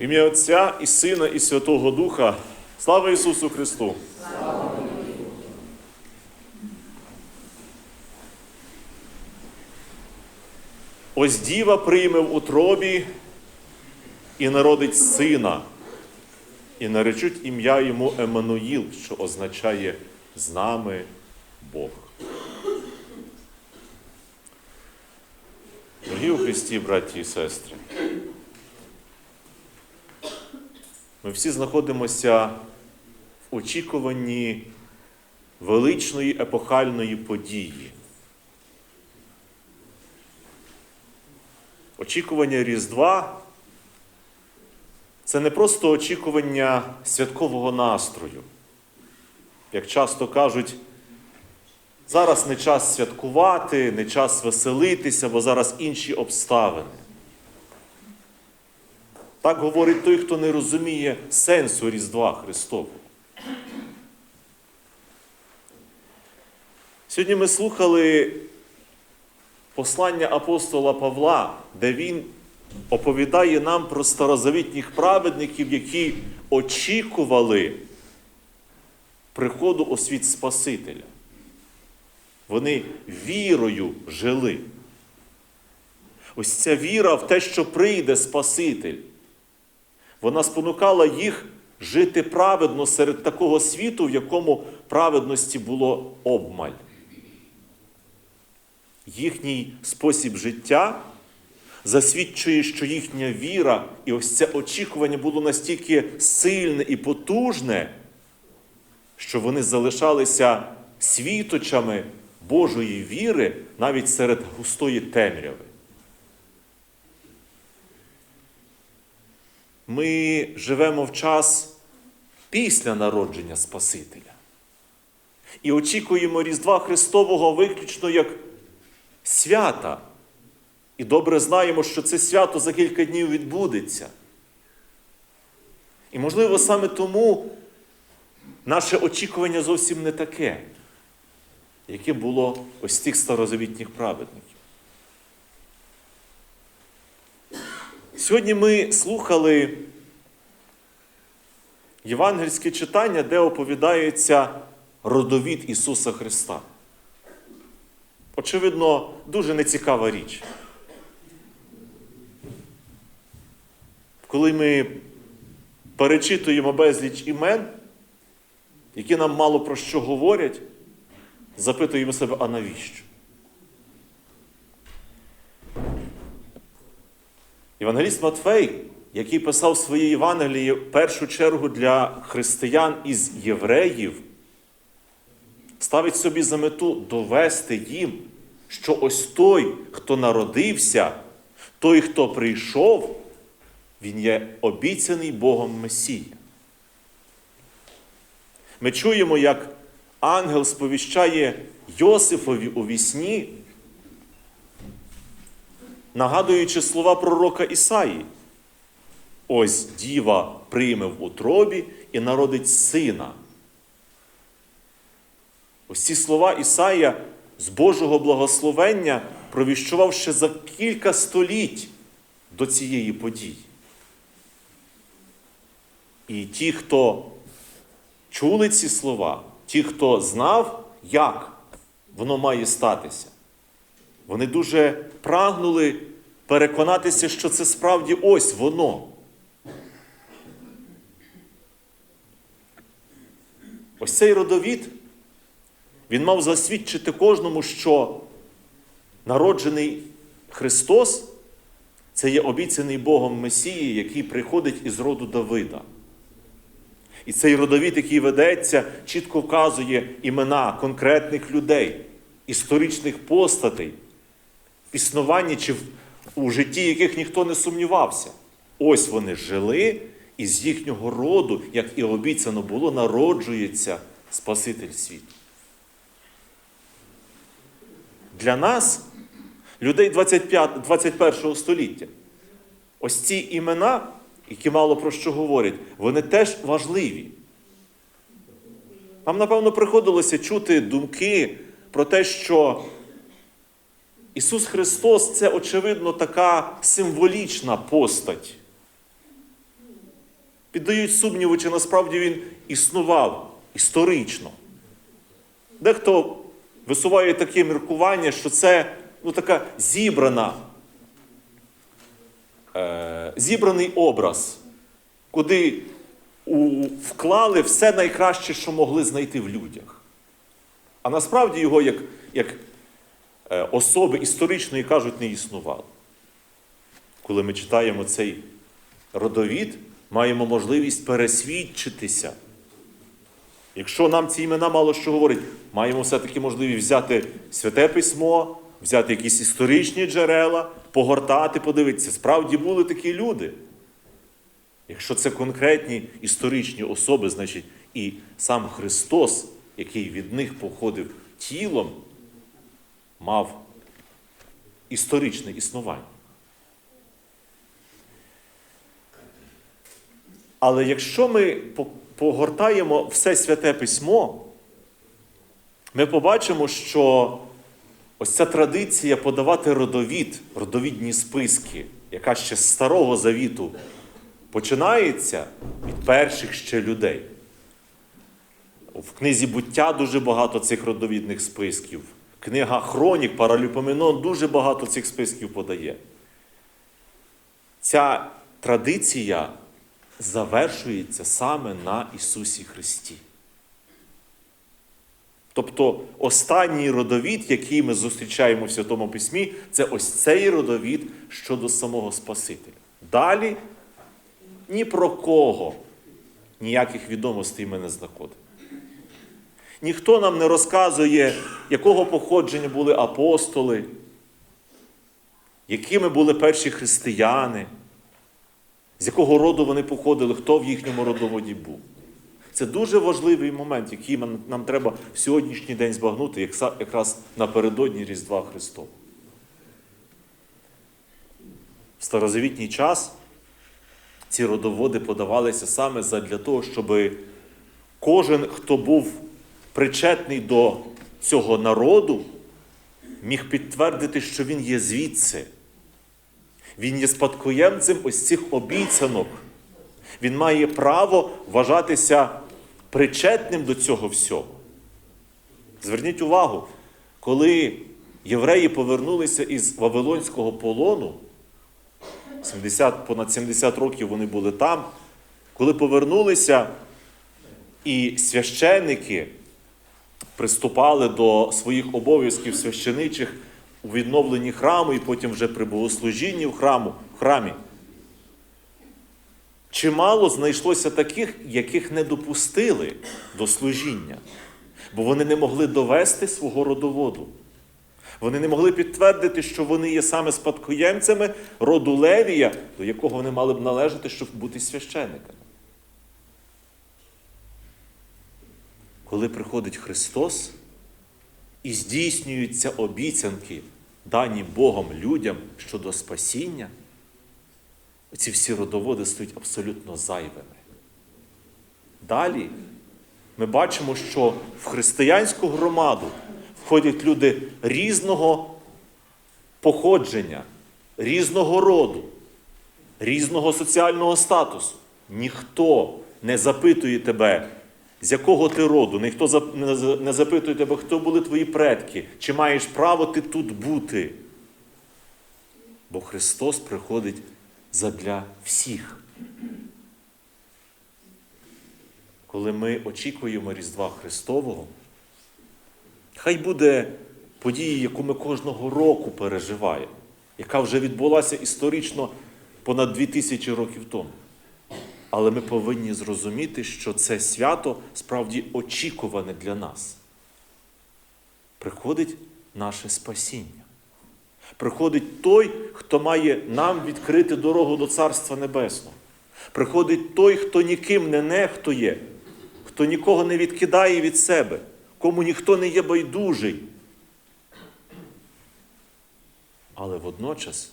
Ім'я Отця і Сина, і Святого Духа. Слава Ісусу Христу! Ось діва прийме в утробі і народить сина, і наречуть ім'я йому Еммануїл, що означає з нами Бог. Дорогі у Христі, браті і сестри, ми всі знаходимося в очікуванні величної епохальної події. Очікування Різдва це не просто очікування святкового настрою. Як часто кажуть, зараз не час святкувати, не час веселитися, бо зараз інші обставини. Так говорить той, хто не розуміє сенсу Різдва Христового. Сьогодні ми слухали послання апостола Павла, де він оповідає нам про старозавітніх праведників, які очікували приходу у світ Спасителя. Вони вірою жили. Ось ця віра в те, що прийде Спаситель, вона спонукала їх жити праведно серед такого світу, в якому праведності було обмаль. Їхній спосіб життя засвідчує, що їхня віра і ось це очікування було настільки сильне і потужне, що вони залишалися світочами Божої віри навіть серед густої темряви. Ми живемо в час після народження Спасителя. І очікуємо Різдва Христового виключно як свята. І добре знаємо, що це свято за кілька днів відбудеться. І, можливо, саме тому наше очікування зовсім не таке, яке було ось тих старозавітніх праведників. Сьогодні ми слухали євангельське читання, де оповідається родовід Ісуса Христа. Очевидно, дуже нецікава річ. Коли ми перечитуємо безліч імен, які нам мало про що говорять, запитуємо себе, а навіщо? Євангеліст Матфей, який писав свої Євангелії в першу чергу для християн із євреїв, ставить собі за мету довести їм, що ось той, хто народився, той, хто прийшов, він є обіцяний Богом Месія. Ми чуємо, як ангел сповіщає Йосифові у вісні, нагадуючи слова пророка Ісаї. Ось діва прийме в утробі і народить сина. Ось ці слова Ісая з Божого благословення провіщував ще за кілька століть до цієї події. І ті, хто чули ці слова, ті, хто знав, як воно має статися, вони дуже прагнули переконатися, що це справді ось воно. Ось цей родовід, він мав засвідчити кожному, що народжений Христос це є обіцяний Богом Месії, який приходить із роду Давида. І цей родовід, який ведеться, чітко вказує імена конкретних людей, історичних постатей, існуванні чи у житті яких ніхто не сумнівався. Ось вони жили, і з їхнього роду, як і обіцяно було, народжується Спаситель світу. Для нас, людей 25, 21 століття, ось ці імена, які мало про що говорять, вони теж важливі. Нам, напевно, приходилося чути думки про те, що Ісус Христос це, очевидно, така символічна постать. піддають сумніву, чи насправді він існував історично. Дехто висуває таке міркування, що це ну, така зібрана, е, зібраний образ, куди у, вклали все найкраще, що могли знайти в людях. А насправді його як, як особи історичної кажуть, не існувало. Коли ми читаємо цей родовід, маємо можливість пересвідчитися. Якщо нам ці імена мало що говорять, маємо все-таки можливість взяти святе письмо, взяти якісь історичні джерела, погортати, подивитися. Справді були такі люди. Якщо це конкретні історичні особи, значить і сам Христос, який від них походив тілом, мав історичне існування. Але якщо ми погортаємо все святе письмо, ми побачимо, що ось ця традиція подавати родовід, родовідні списки, яка ще з Старого Завіту починається від перших ще людей. В книзі буття дуже багато цих родовідних списків. Книга Хронік, Паралюпоменон дуже багато цих списків подає. Ця традиція завершується саме на Ісусі Христі. Тобто останній родовід, який ми зустрічаємо в Святому Письмі, це ось цей родовід щодо самого Спасителя. Далі ні про кого ніяких відомостей ми не знаходимо. Ніхто нам не розказує, якого походження були апостоли, якими були перші християни, з якого роду вони походили, хто в їхньому родоводі був. Це дуже важливий момент, який нам, нам треба в сьогоднішній день збагнути, як якраз напередодні Різдва Христова. В старозавітній час ці родоводи подавалися саме для того, щоб кожен, хто був причетний до цього народу, міг підтвердити, що він є звідси. Він є спадкоємцем ось цих обіцянок. Він має право вважатися причетним до цього всього. Зверніть увагу, коли євреї повернулися із Вавилонського полону, 70, понад 70 років вони були там, коли повернулися і священники приступали до своїх обов'язків священичих у відновленні храму і потім вже при богослужінні в, храму, в храмі. Чимало знайшлося таких, яких не допустили до служіння, бо вони не могли довести свого родоводу. Вони не могли підтвердити, що вони є саме спадкоємцями роду Левія, до якого вони мали б належати, щоб бути священниками. Коли приходить Христос і здійснюються обіцянки, дані Богом людям щодо спасіння, ці всі родоводи стають абсолютно зайвими. Далі ми бачимо, що в християнську громаду входять люди різного походження, різного роду, різного соціального статусу. Ніхто не запитує тебе, з якого ти роду, ніхто не запитує тебе, хто були твої предки, чи маєш право ти тут бути. Бо Христос приходить задля всіх. Коли ми очікуємо Різдва Христового, хай буде подія, яку ми кожного року переживаємо, яка вже відбулася історично понад 2000 років тому. Але ми повинні зрозуміти, що це свято справді очікуване для нас. Приходить наше спасіння. Приходить той, хто має нам відкрити дорогу до Царства Небесного. Приходить той, хто ніким не нехтує, хто нікого не відкидає від себе, кому ніхто не є байдужий. Але водночас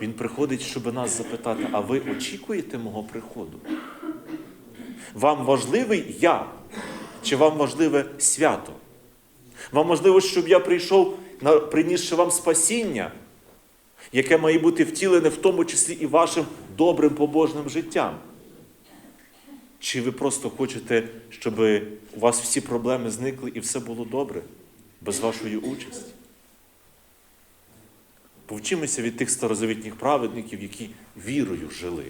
він приходить, щоб нас запитати, а ви очікуєте мого приходу? Вам важливий я? Чи вам важливе свято? Вам важливо, щоб я прийшов, принісши вам спасіння, яке має бути втілене в тому числі і вашим добрим побожним життям. Чи ви просто хочете, щоб у вас всі проблеми зникли і все було добре без вашої участі? Повчимося від тих старозавітніх праведників, які вірою жили,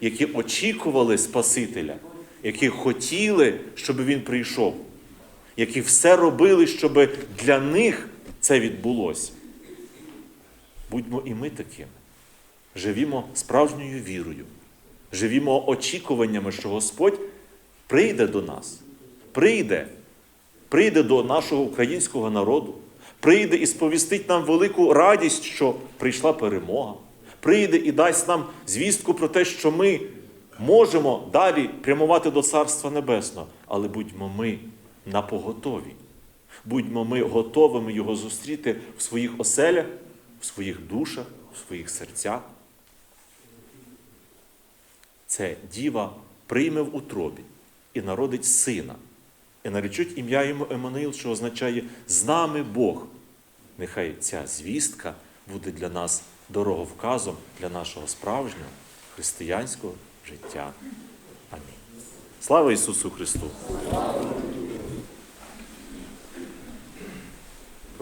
які очікували Спасителя, які хотіли, щоб він прийшов, які все робили, щоб для них це відбулося. Будьмо і ми такими. Живімо справжньою вірою, живімо очікуваннями, що Господь прийде до нас, прийде, прийде до нашого українського народу, прийде і сповістить нам велику радість, що прийшла перемога, прийде і дасть нам звістку про те, що ми можемо далі прямувати до Царства Небесного, але будьмо ми на поготові. Будьмо ми готовими Його зустріти в своїх оселях, в своїх душах, в своїх серцях. Це діва прийме в утробі і народить сина, і наречуть ім'я йому Еммануїл, що означає з нами Бог. Нехай ця звістка буде для нас дороговказом для нашого справжнього християнського життя. Амінь. Слава Ісусу Христу!